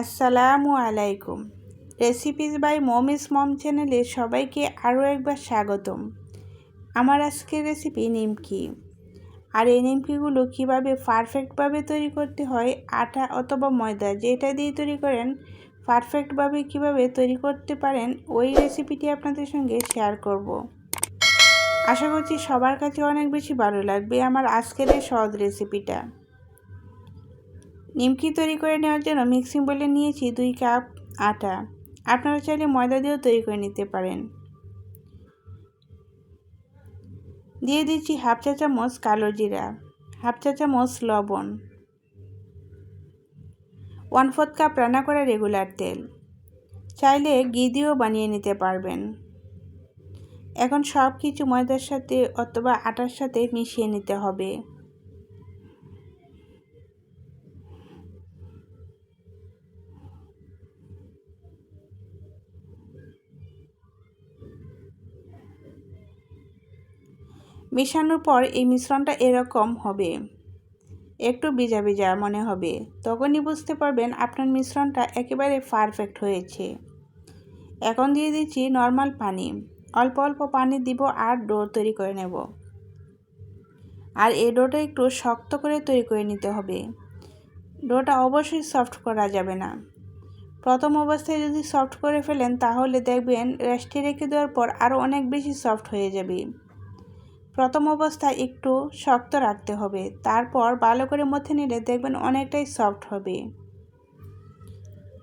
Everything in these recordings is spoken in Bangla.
আসসালামু আলাইকুম। রেসিপিস বাই মমিস মম চ্যানেলে সবাইকে আরও একবার স্বাগতম। আমার আজকের রেসিপি নিমকি। আর এই নিমকিগুলো কীভাবে পারফেক্টভাবে তৈরি করতে হয়, আটা অথবা ময়দা যেটা দিয়ে তৈরি করেন পারফেক্টভাবে কীভাবে তৈরি করতে পারেন, ওই রেসিপিটি আপনাদের সঙ্গে শেয়ার করব। আশা করছি সবার কাছে অনেক বেশি ভালো লাগবে আমার আজকের এই সহজ রেসিপিটা নিমকি তৈরি করে নেওয়ার জন্য মিক্সিং বলে নিয়েছি দুই কাপ আটা। আপনারা চাইলে ময়দা দিয়েও তৈরি করে নিতে পারেন। দিয়ে দিচ্ছি হাফ চা চামচ কালো জিরা, হাফ চা চামচ লবণ, ওয়ান ফোর্থ কাপ রান্না করা রেগুলার তেল। চাইলে ঘি দিয়েও বানিয়ে নিতে পারবেন। এখন সব কিছু ময়দার সাথে অথবা আটার সাথে মিশিয়ে নিতে হবে। মেশানোর পর এই মিশ্রণটা এরকম হবে। একটু ভিজা ভিজা মনে হবে। তখনই বুঝতে পারবেন আপনার মিশ্রণটা একেবারে পারফেক্ট হয়েছে। এখন দিয়ে দিচ্ছি নর্মাল পানি। অল্প অল্প পানি দিব আর ডো তৈরি করে নেব। আর এই ডোটা একটু শক্ত করে তৈরি করে নিতে হবে। ডোটা অবশ্যই সফট করা যাবে না। প্রথম অবস্থায় যদি সফট করে ফেলেন তাহলে দেখবেন রেস্টে রেখে দেওয়ার পর আরও অনেক বেশি সফট হয়ে যাবে। প্রথম অবস্থায় একটু শক্ত রাখতে হবে। তারপর ভালো করে মথে নিলে দেখবেন অনেকটাই সফট হবে।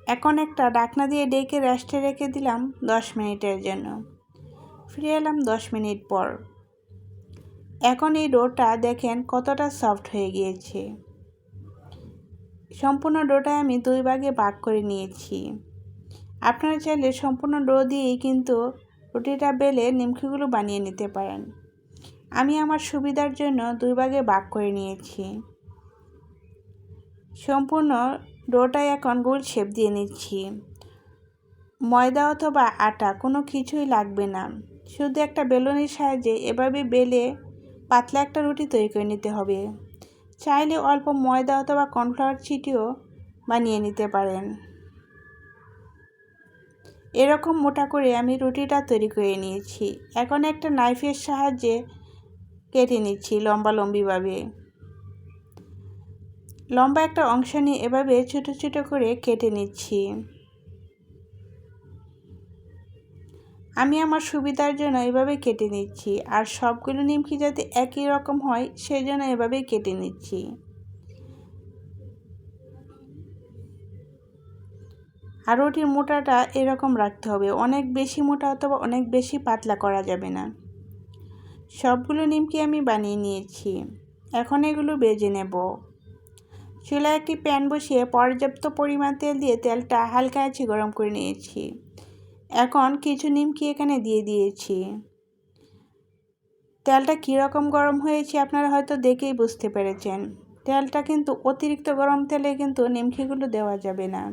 এখন একটা ডাকনা দিয়ে ডেকে রেস্টে রেখে দিলাম দশ মিনিটের জন্য। ফিরে এলাম দশ মিনিট পর। এখন এই ডোটা দেখেন কতটা সফট হয়ে গিয়েছে। সম্পূর্ণ ডোটা আমি দুই ভাগে ভাগ করে নিয়েছি। আপনারা চাইলে সম্পূর্ণ ডো দিয়েই কিন্তু রুটিটা বেলে নিমকিগুলো বানিয়ে নিতে পারেন। আমি আমার সুবিধার জন্য দুই ভাগে ভাগ করে নিয়েছি। সম্পূর্ণ ডোটায় এখন গোল শেপ দিয়ে নিচ্ছি। ময়দা অথবা আটা, কোনো কিছুই লাগবে না। শুধু একটা বেলুনের সাহায্যে এভাবে বেলে পাতলা একটা রুটি তৈরি করে নিতে হবে। চাইলে অল্প ময়দা অথবা কর্নফ্লাওয়ার ছিটিও বানিয়ে নিতে পারেন। এরকম মোটা করে আমি রুটিটা তৈরি করে নিয়েছি। এখন একটা নাইফের সাহায্যে কেটে নিচ্ছি লম্বা লম্বিভাবে। লম্বা একটা অংশ নিয়ে এভাবে ছোটো ছোটো করে কেটে নিচ্ছি। আমি আমার সুবিধার জন্য এভাবে কেটে নিচ্ছি আর সবগুলো নিমকি যাতে একই রকম হয় সেই জন্য এভাবেই কেটে নিচ্ছি। আর ওটির মোটাটা এরকম রাখতে হবে। অনেক বেশি মোটা অথবা অনেক বেশি পাতলা করা যাবে না। সবগুলো নিমকি আমি বানিয়ে নিয়েছি। এখন এগুলো বেজে নেব। চুলায় একটি প্যান বসিয়ে পর্যাপ্ত পরিমাণ তেল দিয়ে তেলটা হালকা আছে গরম করে নিয়েছি। এখন কিছু নিমকি এখানে দিয়ে দিয়েছি। তেলটা কীরকম গরম হয়েছে আপনারা হয়তো দেখেই বুঝতে পেরেছেন। তেলটা কিন্তু অতিরিক্ত গরম তেলে কিন্তু নিমকিগুলো দেওয়া যাবে না।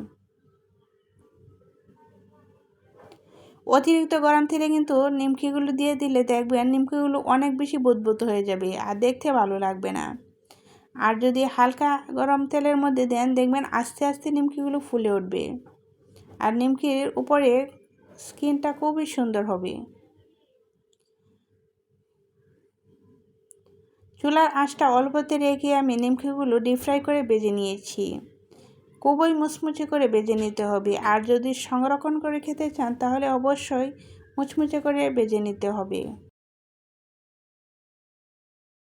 অতিরিক্ত গরম তেলে কিন্তু নিমকিগুলো দিয়ে দিলে দেখবেন নিমকিগুলো অনেক বেশি বুদবুদ হয়ে যাবে আর দেখতে ভালো লাগবে না। আর যদি হালকা গরম তেলের মধ্যে দেন, দেখবেন আস্তে আস্তে নিমকিগুলো ফুলে উঠবে। আর নিমকির উপরে স্কিনটা খুবই সুন্দর হবে। চুলার আঁচটা অল্পতে রেখে আমি নিমকিগুলো ডিপ ফ্রাই করে বেজে নিয়েছি। খুবই মুচমুচে করে বেজে নিতে হবে। আর যদি সংরক্ষণ করে খেতে চান, তাহলে অবশ্যই মুচমুচে করে বেজে নিতে হবে।